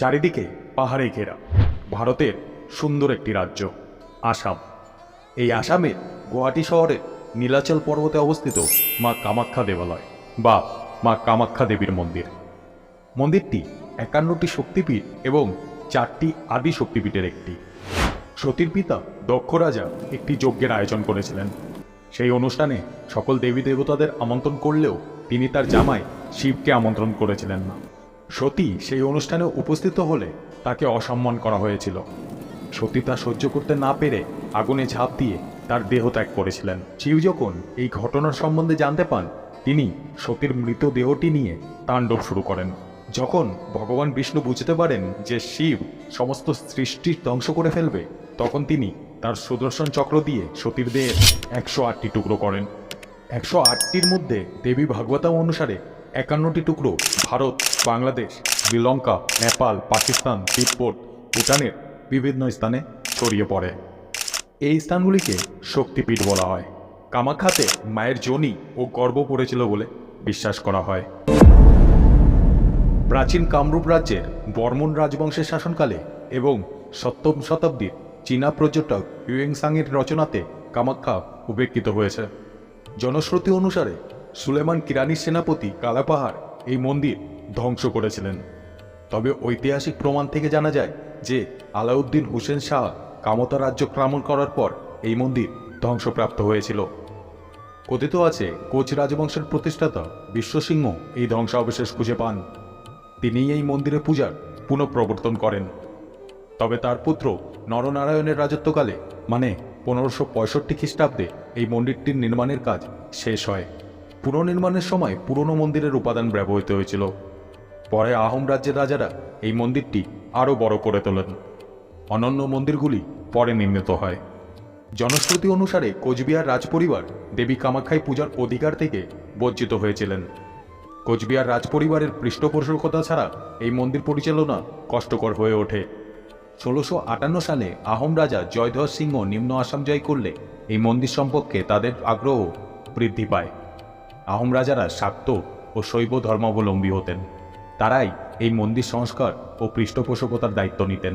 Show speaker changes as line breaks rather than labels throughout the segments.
চারিদিকে পাহাড়ে ঘেরা। ভারতের সুন্দর একটি রাজ্য, আসাম। এই আসামের গুয়াহাটি শহরের নীলাচল পর্বতে অবস্থিত মা কামাখ্যা দেবালয় বা মা কামাখ্যা দেবীর মন্দির। মন্দিরটি একান্নটি শক্তিপীঠ এবং চারটি আদি শক্তিপীঠের একটি। সতীর পিতা দক্ষ রাজা একটি যজ্ঞের আয়োজন করেছিলেন। সেই অনুষ্ঠানে সকল দেবী দেবতাদের আমন্ত্রণ করলেও তিনি তার জামাই শিবকে আমন্ত্রণ করেছিলেন না। সতী সেই অনুষ্ঠানে উপস্থিত হলে তাকে অসম্মান করা হয়েছিল। সতী তা সহ্য করতে না পেরে আগুনে ঝাঁপ দিয়ে তার দেহ ত্যাগ করেছিলেন। শিব যখন এই ঘটনার সম্বন্ধে জানতে পান, তিনি সতীর মৃতদেহটি নিয়ে তাণ্ডব শুরু করেন। যখন ভগবান বিষ্ণু বুঝতে পারেন যে শিব সমস্ত সৃষ্টির ধ্বংস করে ফেলবে, তখন তিনি তার সুদর্শন চক্র দিয়ে সতীর দেহের একশো আটটি টুকরো করেন। একশো আটটির মধ্যে দেবী ভাগবতাম অনুসারে একান্নটি টুকরো ভারত, বাংলাদেশ, শ্রীলঙ্কা, নেপাল, পাকিস্তান, তিব্বত, ভুটানের বিভিন্ন স্থানে ছড়িয়ে পড়ে। এই স্থানগুলিকে শক্তিপীঠ বলা হয়। কামাখ্যাতে মায়ের জনি ও গর্ব পড়েছিল বলে বিশ্বাস করা হয়। প্রাচীন কামরূপ রাজ্যের বর্মন রাজবংশের শাসনকালে এবং সপ্তম শতাব্দীর চীনা পর্যটক ইউয়েংসাংয়ের রচনাতে কামাখ্যা উপেক্ষিত হয়েছে। জনশ্রুতি অনুসারে সুলেমান কিরানির সেনাপতি কালাপাহাড় এই মন্দির ধ্বংস করেছিলেন। তবে ঐতিহাসিক প্রমাণ থেকে জানা যায় যে আলাউদ্দিন হুসেন শাহ কামতা রাজ্য আক্রমণ করার পর এই মন্দির ধ্বংসপ্রাপ্ত হয়েছিল। কথিত আছে, কোচ রাজবংশের প্রতিষ্ঠাতা বিশ্বসিংহ এই ধ্বংসাবশেষ খুঁজে পান। তিনি এই মন্দিরে পূজার পুনঃপ্রবর্তন করেন। তবে তার পুত্র নরনারায়ণের রাজত্বকালে মানে পনেরোশো পঁয়ষট্টি খ্রিস্টাব্দে এই মন্দিরটির নির্মাণের কাজ শেষ হয়। পুনর্নির্মাণের সময় পুরনো মন্দিরের উপাদান ব্যবহৃত হয়েছিল। পরে আহোম রাজ্যের রাজারা এই মন্দিরটি আরও বড় করে তোলেন। অনন্য মন্দিরগুলি পরে নির্মিত হয়। জনশ্রুতি অনুসারে কোচবিহার রাজপরিবার দেবী কামাখ্যায় পূজার অধিকার থেকে বঞ্চিত হয়েছিলেন। কোচবিহার রাজপরিবারের পৃষ্ঠপোষকতা ছাড়া এই মন্দির পরিচালনা কষ্টকর হয়ে ওঠে। ষোলোশো আটান্ন সালে আহোম রাজা জয়ধর সিংহ নিম্ন আসাম জয় করলে এই মন্দির সম্পর্কে তাদের আগ্রহ বৃদ্ধি পায়। আহোম রাজারা শাক্ত ও শৈব ধর্মাবলম্বী হতেন। তারাই এই মন্দির সংস্কার ও পৃষ্ঠপোষকতার দায়িত্ব নিতেন।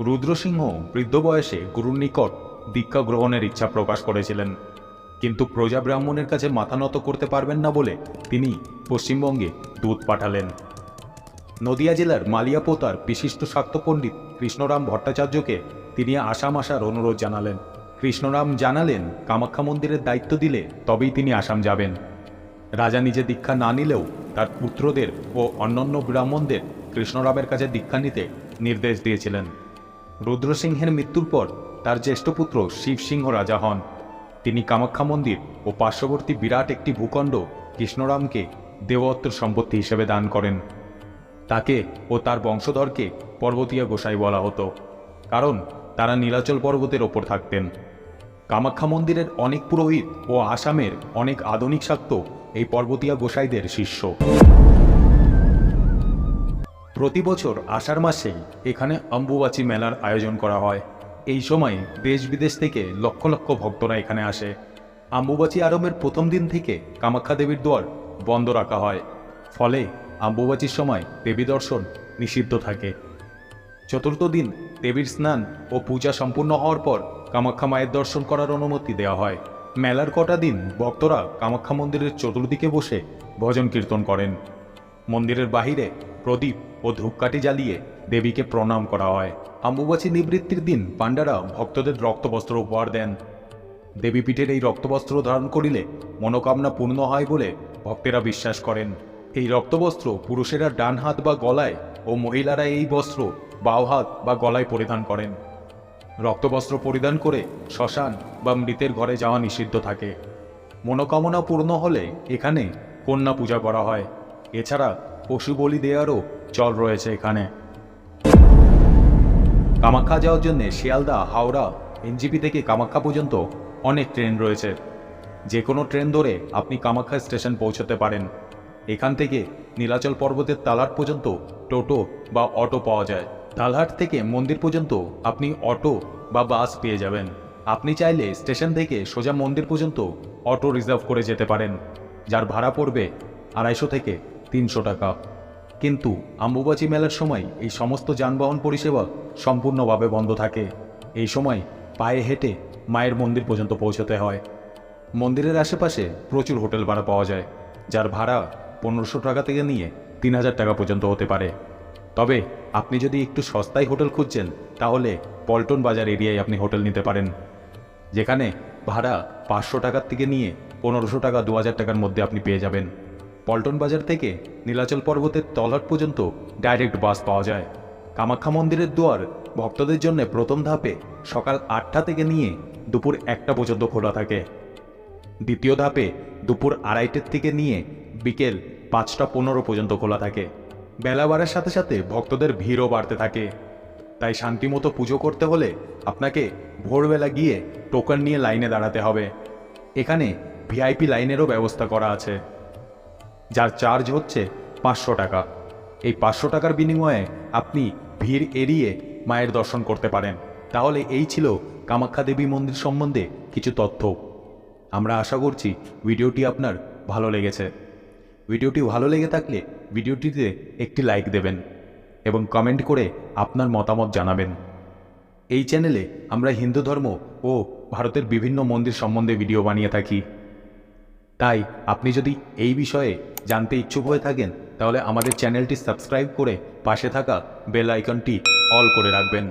রুদ্রসিংহ বৃদ্ধ বয়সে গুরুর নিকট দীক্ষা গ্রহণের ইচ্ছা প্রকাশ করেছিলেন। কিন্তু প্রজা ব্রাহ্মণের কাছে মাথা নত করতে পারবেন না বলে তিনি পশ্চিমবঙ্গে দূত পাঠালেন। নদিয়া জেলার মালিয়াপোতার বিশিষ্ট শাক্ত পণ্ডিত কৃষ্ণরাম ভট্টাচার্যকে তিনি আসাম আসার অনুরোধ জানালেন। কৃষ্ণরাম জানালেন, কামাখ্যা মন্দিরের দায়িত্ব দিলে তবেই তিনি আসাম যাবেন। রাজা নিজে দীক্ষা না নিলেও তার পুত্রদের ও অন্যান্য ব্রাহ্মণদের কৃষ্ণরামের কাছে দীক্ষা নিতে নির্দেশ দিয়েছিলেন। রুদ্রসিংহের মৃত্যুর পর তার জ্যেষ্ঠ পুত্র শিবসিংহ রাজা হন। তিনি কামাখ্যা মন্দির ও পার্শ্ববর্তী বিরাট একটি ভূখণ্ড কৃষ্ণরামকে দেওয়ত্তর সম্পত্তি হিসেবে দান করেন। তাকে ও তার বংশধরকে পর্বতীয় গোসাই বলা হতো, কারণ তারা নীলাচল পর্বতের ওপর থাকতেন। কামাখ্যা মন্দিরের অনেক পুরোহিত ও আসামের অনেক আধুনিক শাক্ত এই পর্বতীয়া গোসাইদের শিষ্য। প্রতি বছর আষাঢ় মাসেই এখানে অম্বুবাচী মেলার আয়োজন করা হয়। এই সময় দেশ বিদেশ থেকে লক্ষ লক্ষ ভক্তরা এখানে আসে। আম্বুবাচী আরম্ভের প্রথম দিন থেকে কামাখ্যা দেবীর দ্বার বন্ধ রাখা হয়। ফলে আম্বুবাচীর সময় দেবী দর্শন নিষিদ্ধ থাকে। চতুর্থ দিন দেবীর স্নান ও পূজা সম্পূর্ণ হওয়ার পর কামাখ্যা মায়ের দর্শন করার অনুমতি দেওয়া হয়। মেলার কটা দিন ভক্তরা কামাখ্যা মন্দিরের চতুর্দিকে বসে ভজন কীর্তন করেন। মন্দিরের বাহিরে প্রদীপ ও ধূপকাঠি জ্বালিয়ে দেবীকে প্রণাম করা হয়। আম্বুবাচী নিবৃত্তির দিন পাণ্ডারা ভক্তদের রক্তবস্ত্র উপহার দেন। দেবীপীঠের এই রক্তবস্ত্র ধারণ করিলে মনোকামনা পূর্ণ হয় বলে ভক্তেরা বিশ্বাস করেন। এই রক্তবস্ত্র পুরুষেরা ডান হাত বা গলায় ও মহিলারা এই বস্ত্র বাও হাত বা গলায় পরিধান করেন। রক্তবস্ত্র পরিধান করে শ্মশান বা মৃতের ঘরে যাওয়া নিষিদ্ধ থাকে। মনোকামনা পূর্ণ হলে এখানে কন্যা পূজা করা হয়। এছাড়া পশু বলি দেওয়ারও চল রয়েছে এখানে। কামাখ্যা যাওয়ার জন্য শিয়ালদা, হাওড়া, এনজিপি থেকে কামাখ্যা পর্যন্ত অনেক ট্রেন রয়েছে। যে কোনো ট্রেন ধরে আপনি কামাখ্যা স্টেশন পৌঁছতে পারেন। এখান থেকে নীলাচল পর্বতের তালাট পর্যন্ত টোটো বা অটো পাওয়া যায়। তালহাট থেকে মন্দির পর্যন্ত আপনি অটো বা বাস পেয়ে যাবেন। আপনি চাইলে স্টেশন থেকে সোজা মন্দির পর্যন্ত অটো রিজার্ভ করে যেতে পারেন, যার ভাড়া পড়বে আড়াইশো থেকে তিনশো টাকা। কিন্তু আম্বুবাচি মেলার সময় এই সমস্ত যানবাহন পরিষেবা সম্পূর্ণভাবে বন্ধ থাকে। এই সময় পায়ে হেঁটে মায়ের মন্দির পর্যন্ত পৌঁছতে হয়। মন্দিরের আশেপাশে প্রচুর হোটেল ভাড়া পাওয়া যায়, যার ভাড়া পনেরোশো টাকা থেকে নিয়ে তিন হাজার টাকা পর্যন্ত হতে পারে। তবে আপনি যদি একটু সস্তায় হোটেল খুঁজছেন, তাহলে পল্টন বাজার এরিয়ায় আপনি হোটেল নিতে পারেন। যেখানে ভাড়া পাঁচশো টাকার থেকে নিয়ে পনেরোশো টাকা দু হাজার টাকার মধ্যে আপনি পেয়ে যাবেন। পল্টন বাজার থেকে নীলাচল পর্বতের তলহাট পর্যন্ত ডাইরেক্ট বাস পাওয়া যায়। কামাখ্যা মন্দিরের দুয়ার ভক্তদের জন্য প্রথম ধাপে সকাল আটটা থেকে নিয়ে দুপুর একটা পর্যন্ত খোলা থাকে। দ্বিতীয় ধাপে দুপুর আড়াইটের থেকে নিয়ে বিকেল পাঁচটা পনেরো পর্যন্ত খোলা থাকে। বেলা বাড়ার সাথে সাথে ভক্তদের ভিড়ও বাড়তে থাকে। তাই শান্তিমতো পুজো করতে হলে আপনাকে ভোরবেলা গিয়ে টোকন নিয়ে লাইনে দাঁড়াতে হবে। এখানে ভিআইপি লাইনেরও ব্যবস্থা করা আছে। যার চার্জ হচ্ছে পাঁচশো টাকা। এই পাঁচশো টাকার বিনিময়ে আপনি ভিড় এড়িয়ে মায়ের দর্শন করতে পারেন। তাহলে এই ছিল কামাখ্যা দেবী মন্দির সম্বন্ধে কিছু তথ্য। আমরা আশা করছি ভিডিওটি আপনার ভালো লেগেছে। ভিডিওটি ভালো লেগে থাকলে ভিডিওটিতে একটি লাইক দেবেন এবং কমেন্ট করে আপনার মতামত জানাবেন। এই চ্যানেলে আমরা হিন্দু ধর্ম ও ভারতের বিভিন্ন মন্দির সম্বন্ধে ভিডিও বানিয়ে থাকি। তাই আপনি যদি এই বিষয়ে জানতে ইচ্ছুক হয়ে থাকেন, তাহলে আমাদের চ্যানেলটি সাবস্ক্রাইব করে পাশে থাকা বেল আইকনটি অল করে রাখবেন।